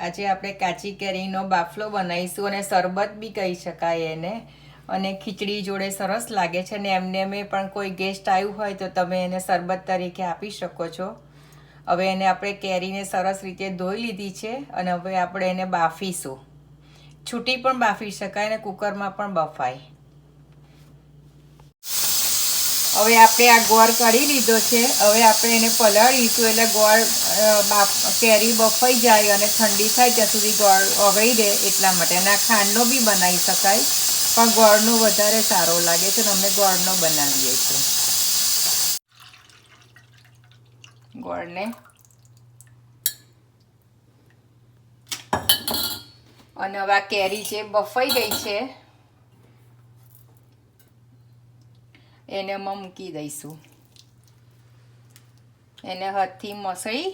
આજે આપણે કાચી કેરીનો બાફલો બનાવીશું અને શરબત બી કહી શકાય એને. અને ખીચડી જોડે સરસ લાગે છે ને એમને એમ પણ કોઈ ગેસ્ટ આવ્યું હોય તો તમે એને શરબત તરીકે આપી શકો છો. હવે એને આપણે કેરીને સરસ રીતે ધોઈ લીધી છે અને હવે આપણે એને બાફીશું. છૂટી પણ બાફી શકાય અને કુકરમાં પણ બફાય. હવે આપણે આ ગોળ કાઢી લીધો છે. હવે આપણે એને પલાળીશું એટલે ગોળ કેરી બફાઈ જાય અને ઠંડી થાય ત્યાં સુધી ગોળ ઓગળી રહે એટલા માટે. અને આ ખાંડનો બી બનાવી શકાય. પણ ગોળનો વધારે સારો લાગે છે અને અમે ગોળનો બનાવીએ છીએ. ગોળને અને હવે આ કેરી છે બફાઈ ગઈ છે એને એમાં મૂકી દઈશું. એને હાથથી મસળી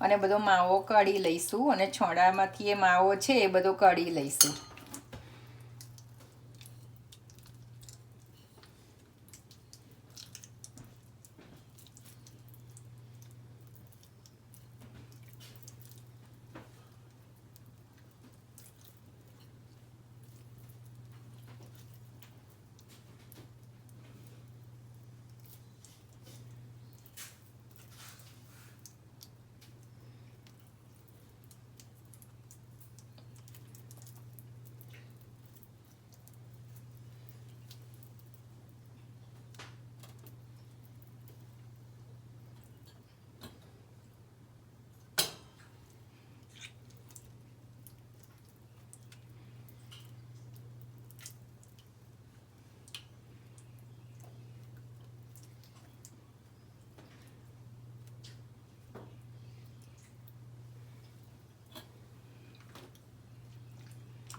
અને બધો માવો કાઢી લઈશું અને છોડામાંથી એ માવો છે એ બધો કાઢી લઈશું.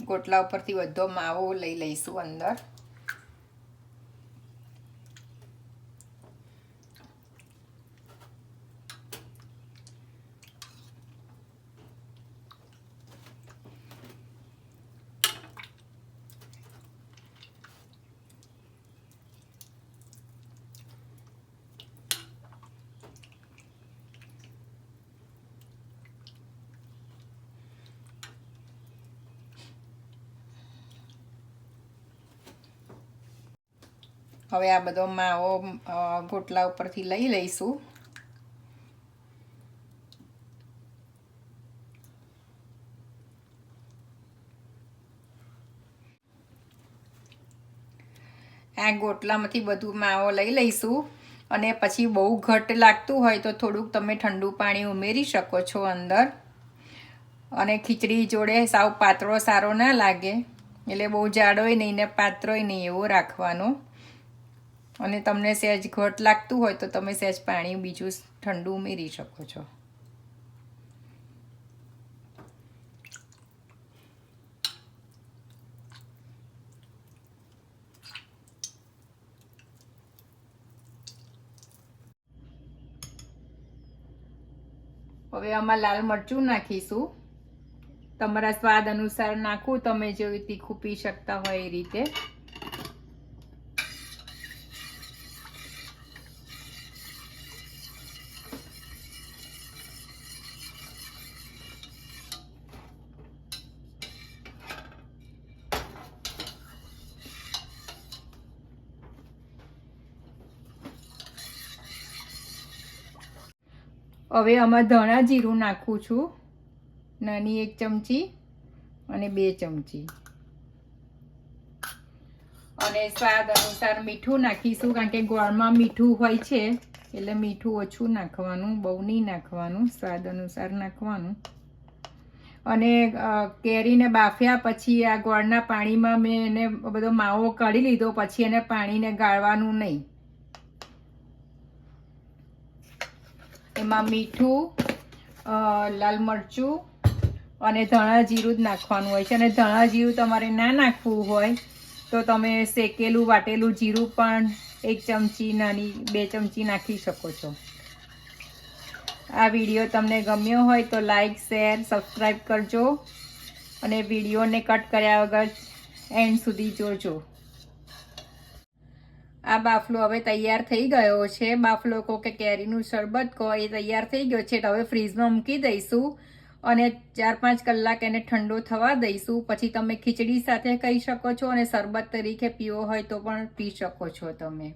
ગોટલા ઉપરથી બધો માવો લઈ લઈશું અંદર. હવે આ બધો માવો ગોટલા ઉપરથી લઈ લઈશું. આ ગોટલામાંથી બધું માવો લઈ લઈશું અને પછી બહુ ઘટ લાગતું હોય તો થોડુંક તમે ઠંડુ પાણી ઉમેરી શકો છો અંદર. અને ખીચડી જોડે સાવ પાતળો સારો ના લાગે. એટલે બહુ જાડોય નહીં ને પાત્રોય નહીં એવો રાખવાનો. અને તમને સહેજ ઘટ લાગતું હોય તો તમે સહેજ પાણી બીજું ઠંડુ ઉમેરી શકો છો. હવે આમાં લાલ મરચું નાખીશું. તમારા સ્વાદ અનુસાર નાખું, તમે જેવી તીખું પી શકતા હોય એ રીતે. હવે આમાં ધાણા જીરું નાખું છું. નાની એક ચમચી અને બે ચમચી. અને સ્વાદ અનુસાર મીઠું નાખીશું કારણ કે ગોળમાં મીઠું હોય છે, એટલે મીઠું ઓછું નાખવાનું, બહુ નહીં નાખવાનું, સ્વાદ અનુસાર નાખવાનું. અને કેરીને બાફ્યા પછી આ ગોળના પાણીમાં મેં એને બધો માવો કાઢી લીધો, પછી એને પાણીને ગાળવાનું નહીં. એમાં મીઠું લાલ મરચું અને ધાણા જીરું જ નાખવાનું હોય છે. અને ધાણા જીરું તમારે ના નાખવું હોય તો તમે શેકેલું, વાટેલું જીરું પણ એક ચમચી નાની, બે ચમચી નાખી શકો છો. આ વીડિયો તમને ગમ્યો હોય તો લાઈક, શેર, સબસ્ક્રાઈબ કરજો અને વિડીયોને કટ કર્યા વગર એન્ડ સુધી જોજો. આ બાફલો હવે તૈયાર થઈ ગયો છે. બાફલો કહો કે કેરીનું શરબત કહો, એ તૈયાર થઈ ગયો છે. તો હવે ફ્રીજમાં મૂકી દઈશું અને ચાર પાંચ કલાક એને ઠંડો થવા દઈશું. પછી તમે ખીચડી સાથે કહી શકો છો અને શરબત તરીકે પીવો હોય તો પણ પી શકો છો તમે.